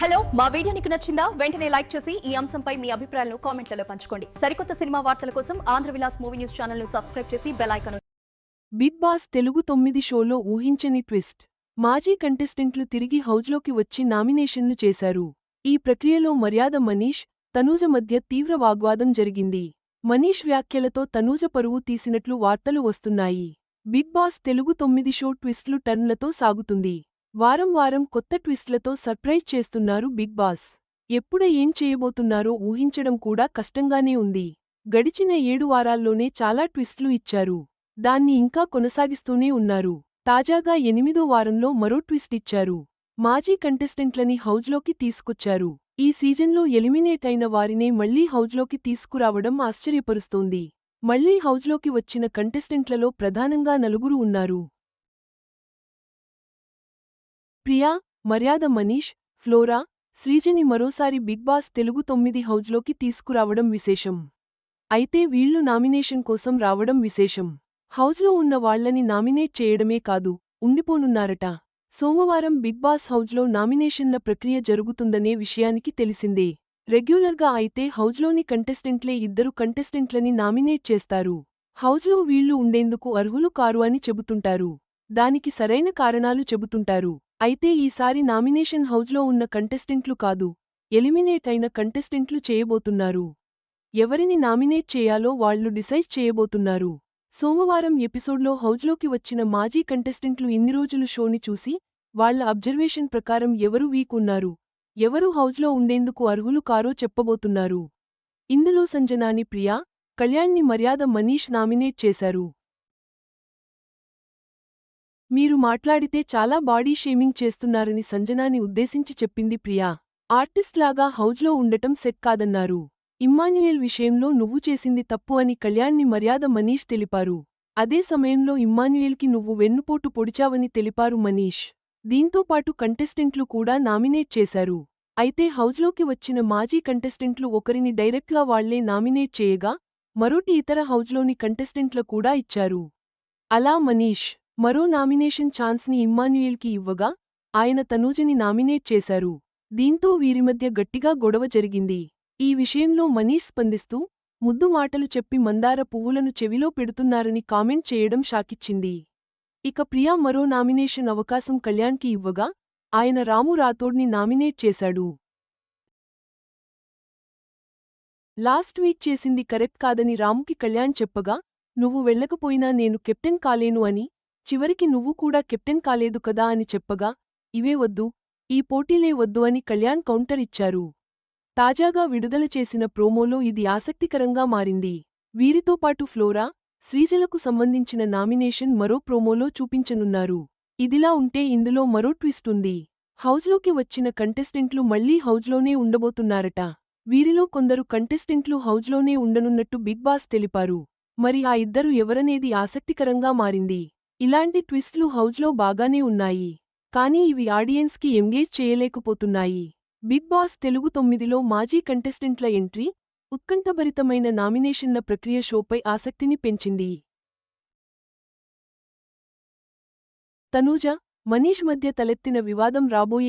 Hello మా video నీకు నచ్చిందా? వెంటనే లైక్ చేసి ఈ అంశంపై మీ అభిప్రాయాలను కామెంట్లలో పంచుకోండి. సరికొత్త సినిమా వార్తల కోసం ఆంధ్ర విలాస్ మూవీ న్యూస్ ఛానల్ను సబ్స్క్రైబ్ చేసి బెల్ బిగ్ బాస్ తెలుగు తొమ్మిది షోలో ఊహించని ట్విస్ట్. మాజీ కంటెస్టెంట్లు తిరిగి హౌజ్లోకి వచ్చి నామినేషన్లు చేశారు. ఈ ప్రక్రియలో మర్యాద మనీష్ తనూజ మధ్య తీవ్ర వాగ్వాదం జరిగింది. మనీష్ వ్యాఖ్యలతో తనూజ పరువు తీసినట్లు వార్తలు వస్తున్నాయి. బిగ్ బాస్ తెలుగు తొమ్మిది షో ట్విస్ట్లు టర్న్లతో సాగుతుంది. వారం వారం కొత్త ట్విస్ట్లతో సర్ప్రైజ్ చేస్తున్నారు బిగ్ బాస్. ఎప్పుడ ఏం చేయబోతున్నారో ఊహించడం కూడా కష్టంగానే ఉంది. గడిచిన ఏడు వారాల్లోనే చాలా ట్విస్ట్లు ఇచ్చారు. దాన్ని ఇంకా కొనసాగిస్తూనే ఉన్నారు. తాజాగా ఎనిమిదో వారంలో మరో ట్విస్ట్ ఇచ్చారు. మాజీ కంటెస్టెంట్లని హౌజ్లోకి తీసుకొచ్చారు. ఈ సీజన్లో ఎలిమినేట్ అయిన వారినే మళ్ళీ హౌజ్లోకి తీసుకురావడం ఆశ్చర్యపరుస్తోంది. మళ్ళీ హౌజ్లోకి వచ్చిన కంటెస్టెంట్లలో ప్రధానంగా నలుగురు ఉన్నారు. ప్రియా మర్యాద మనీష్ ఫ్లోరా శ్రీజని మరోసారి బిగ్ బాస్ తెలుగు తొమ్మిది హౌజ్లోకి తీసుకురావడం విశేషం. అయితే వీళ్ళు నామినేషన్ కోసం రావడం విశేషం. హౌజ్లో ఉన్న వాళ్ళని నామినేట్ చేయడమే కాదు ఉండిపోనున్నారట. సోమవారం బిగ్ బాస్ హౌజ్లో నామినేషన్ల ప్రక్రియ జరుగుతుందనే విషయానికి తెలిసిందే. రెగ్యులర్గా అయితే హౌజ్లోని కంటెస్టెంట్లే ఇద్దరు కంటెస్టెంట్లని నామినేట్ చేస్తారు. హౌజ్లో వీళ్ళు ఉండేందుకు అర్హులు కారు అని చెబుతుంటారు. దానికి సరైన కారణాలు చెబుతుంటారు. అయితే ఈసారి నామినేషన్ హౌజ్లో ఉన్న కంటెస్టెంట్లు కాదు ఎలిమినేట్ అయిన కంటెస్టెంట్లు చేయబోతున్నారు. ఎవరిని నామినేట్ చేయాలో వాళ్ళు డిసైడ్ చేయబోతున్నారు. సోమవారం ఎపిసోడ్లో హౌజ్లోకి వచ్చిన మాజీ కంటెస్టెంట్లు ఇన్ని రోజులు షోని చూసి వాళ్ళ అబ్జర్వేషన్ ప్రకారం ఎవరు వీక్ ఉన్నారు ఎవరు హౌజ్లో ఉండేందుకు అర్హులు కారో చెప్పబోతున్నారు. ఇందులో సంజనాని ప్రియా కళ్యాణ్ని మర్యాద మనీష్ నామినేట్ చేశారు. మీరు మాట్లాడితే చాలా బాడీ షేమింగ్ చేస్తున్నారని సంజనాని ఉద్దేశించి చెప్పింది ప్రియా. ఆర్టిస్ట్ లాగా హౌజ్లో ఉండటం సెట్ కాదన్నారు. ఇమ్మాన్యుయల్ విషయంలో నువ్వు చేసింది తప్పు అని కళ్యాణ్ని మర్యాద మనీష్ తెలిపారు. అదే సమయంలో ఇమ్మాన్యుయల్కి నువ్వు వెన్నుపోటు పొడిచావని తెలిపారు మనీష్. దీంతో పాటు కంటెస్టెంట్లు కూడా నామినేట్ చేశారు. అయితే హౌజ్లోకి వచ్చిన మాజీ కంటెస్టెంట్లు ఒకరిని డైరెక్ట్గా వాళ్ళే నామినేట్ చేయగా మరోటి ఇతర హౌజ్లోని కంటెస్టెంట్ల కూడా ఇచ్చారు. అలా మనీష్ మరో నామినేషన్ ఛాన్స్ని ఇమ్మాన్యుయల్కి ఇవ్వగా ఆయన తనూజని నామినేట్ చేశారు. దీంతో వీరి మధ్య గట్టిగా గొడవ జరిగింది. ఈ విషయంలో మనీష్ స్పందిస్తూ ముద్దు మాటలు చెప్పి మందార పువ్వులను చెవిలో పెడుతున్నారని కామెంట్ చేయడం షాకిచ్చింది. ఇక ప్రియా మరో నామినేషన్ అవకాశం కళ్యాణ్కి ఇవ్వగా ఆయన రాము రాథోడ్ని నామినేట్ చేశాడు. లాస్ట్ వీక్ చేసింది కరెక్ట్ కాదని రాముకి కళ్యాణ్ చెప్పగా నువ్వు వెళ్ళకపోయినా నేను కెప్టెన్ కాలేను అని చివరికి నువ్వు కూడా కెప్టెన్ కాలేదు కదా అని చెప్పగా ఇవే వద్దు ఈ పోటీలే వద్దు అని కళ్యాణ్ కౌంటర్ ఇచ్చారు. తాజాగా విడుదల చేసిన ప్రోమోలో ఇది ఆసక్తికరంగా మారింది. వీరితో పాటు ఫ్లోరా శ్రీజలకు సంబంధించిన నామినేషన్ మరో ప్రోమోలో చూపించనున్నారు. ఇదిలా ఉంటే ఇందులో మరో ట్విస్ట్ ఉంది. హౌజ్లోకి వచ్చిన కంటెస్టెంట్లు మళ్ళీ హౌజ్లోనే ఉండబోతున్నారట. వీరిలో కొందరు కంటెస్టెంట్లు హౌజ్లోనే ఉండనున్నట్టు బిగ్ బాస్ తెలిపారు. మరి ఆ ఇద్దరు ఎవరనేది ఆసక్తికరంగా మారింది. ఇలాంటి ట్విస్ట్లు హౌజ్లో బాగానే ఉన్నాయి కానీ ఇవి ఆడియన్స్కి ఎంగేజ్ చేయలేకపోతున్నాయి. బిగ్ బాస్ తెలుగు తొమ్మిదిలో మాజీ కంటెస్టెంట్ల ఎంట్రీ ఉత్కంఠభరితమైన నామినేషన్ల ప్రక్రియ షోపై ఆసక్తిని పెంచింది. తనూజ మనీష్ మధ్య తలెత్తిన వివాదం రాబోయే